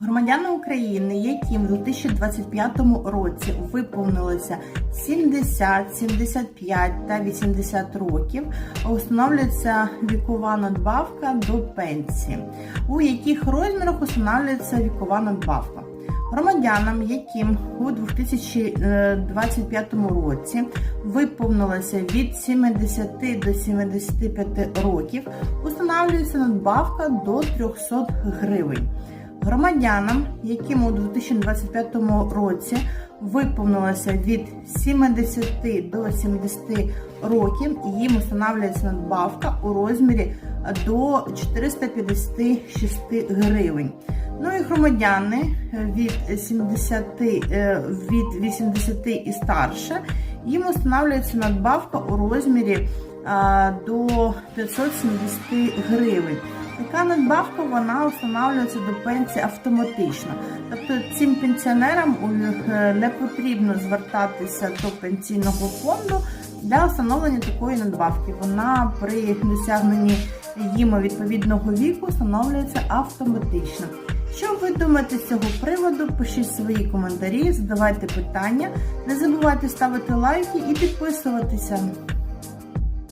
Громадянам України, яким у 2025 році виповнилося 70, 75 та 80 років, встановлюється вікова надбавка до пенсії, у яких розмірах встановлюється вікова надбавка. Громадянам, яким у 2025 році виповнилося від 70 до 75 років, встановлюється надбавка до 300 гривень. Громадянам, яким у 2025 році виповнилося від 70 до 70 років, їм встановлюється надбавка у розмірі до 456 гривень. Ну і громадяни від 70, е, від 80 і старше, їм встановлюється надбавка у розмірі до 570 гривень. Така надбавка вона встановлюється до пенсії автоматично. Тобто цим пенсіонерам е, не потрібно звертатися до пенсійного фонду для встановлення такої надбавки. Вона при досягненні їм відповідного віку встановлюється автоматично. Що ви думаєте з цього приводу? Пишіть свої коментарі, задавайте питання. Не забувайте ставити лайки і підписуватися.